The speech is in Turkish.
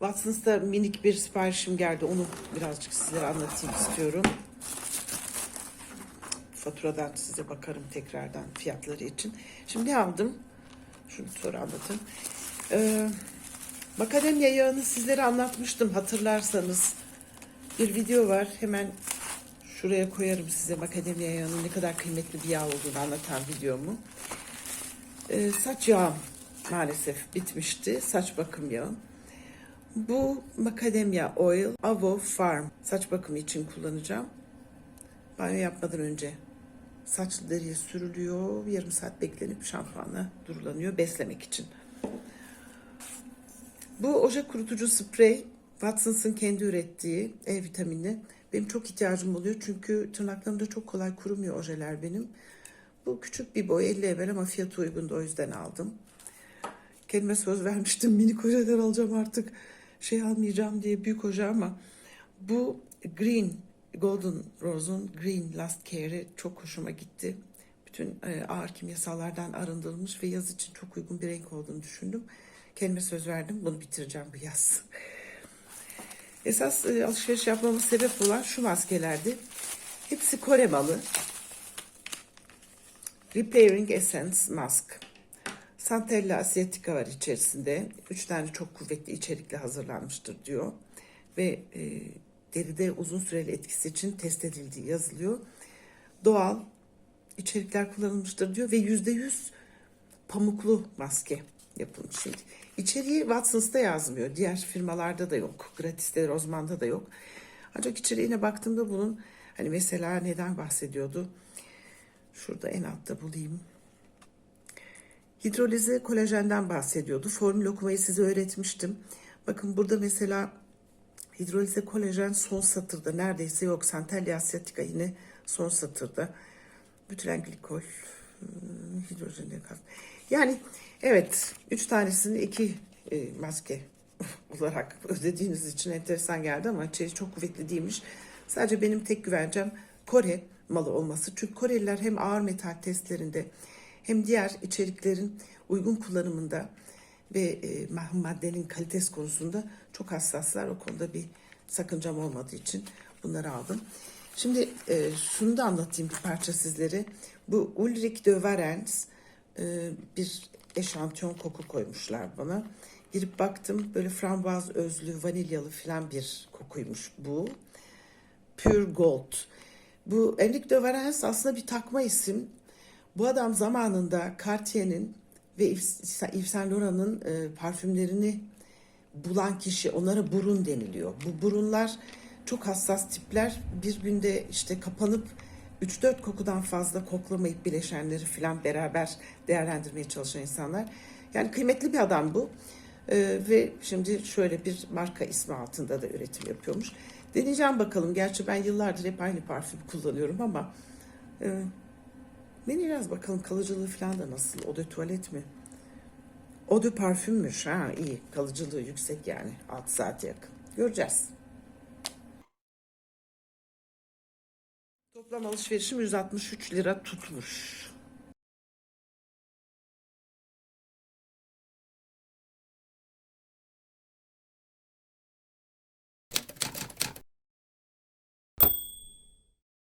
Watsons'ta minik bir siparişim geldi. Onu birazcık sizlere anlatayım istiyorum. Faturadan size bakarım tekrardan fiyatları için. Şimdi aldım? Şunu sonra anlatayım. Ee, Makademya yağını sizlere anlatmıştım hatırlarsanız. Bir video var. Hemen şuraya koyarım size makademya yağının ne kadar kıymetli bir yağ olduğunu anlatan videomu. Ee, saç yağım maalesef bitmişti. Saç bakım yağı. Bu Macadamia Oil Avo Farm saç bakımı için kullanacağım. Banyo yapmadan önce saçlı deriye sürülüyor. Yarım saat beklenip şampuanla durulanıyor beslemek için. Bu oje kurutucu sprey Watsons'ın kendi ürettiği E vitamini. Benim çok ihtiyacım oluyor çünkü tırnaklarımda çok kolay kurumuyor ojeler benim. Bu küçük bir boy 50 evvel ama fiyatı uygundu o yüzden aldım. Kendime söz vermiştim minik ojeler alacağım artık şey almayacağım diye büyük oje ama bu Green Golden Rose'un Green Last Care'i çok hoşuma gitti. Bütün e, ağır kimyasallardan arındırılmış ve yaz için çok uygun bir renk olduğunu düşündüm. Kendime söz verdim bunu bitireceğim bu yaz. Esas e, alışveriş yapmamın sebep olan şu maskelerdi. Hepsi Kore malı. Repairing Essence Mask. Santella asiatica var içerisinde. Üç tane çok kuvvetli içerikle hazırlanmıştır diyor. Ve e, deride uzun süreli etkisi için test edildiği yazılıyor. Doğal içerikler kullanılmıştır diyor ve yüzde yüz pamuklu maske yapılmış. Şimdi içeriği Watsons'ta yazmıyor. Diğer firmalarda da yok. Gratis'te, Rozman'da da yok. Ancak içeriğine baktığımda bunun hani mesela neden bahsediyordu? Şurada en altta bulayım. Hidrolize kolajenden bahsediyordu. Formül okumayı size öğretmiştim. Bakın burada mesela hidrolize kolajen son satırda neredeyse yok. Santelli asiatica yine son satırda. Bütilen glikol, hmm, hidrojen gaz. Yani evet üç tanesini iki e, maske olarak ödediğiniz için enteresan geldi ama içeri çok kuvvetli değilmiş. Sadece benim tek güvencem Kore malı olması. Çünkü Koreliler hem ağır metal testlerinde hem diğer içeriklerin uygun kullanımında ve e, maddenin kalitesi konusunda çok hassaslar. O konuda bir sakıncam olmadığı için bunları aldım. Şimdi e, şunu da anlatayım bir parça sizlere. Bu Ulrich de Varens e, bir eşantiyon koku koymuşlar bana. Girip baktım böyle frambuaz özlü, vanilyalı falan bir kokuymuş bu. Pure Gold. Bu Enrique de Varens aslında bir takma isim. Bu adam zamanında Cartier'in ve Yves Saint Laurent'ın e, parfümlerini bulan kişi onlara burun deniliyor. Bu burunlar çok hassas tipler. Bir günde işte kapanıp 3-4 kokudan fazla koklamayıp bileşenleri falan beraber değerlendirmeye çalışan insanlar. Yani kıymetli bir adam bu. Ee, ve şimdi şöyle bir marka ismi altında da üretim yapıyormuş. Deneyeceğim bakalım. Gerçi ben yıllardır hep aynı parfüm kullanıyorum ama e, deneyeceğiz bakalım kalıcılığı falan da nasıl. O da tuvalet mi? O da parfümmüş. Ha iyi. Kalıcılığı yüksek yani. 6 saate yakın. Göreceğiz. Toplam alışverişim 163 lira tutmuş.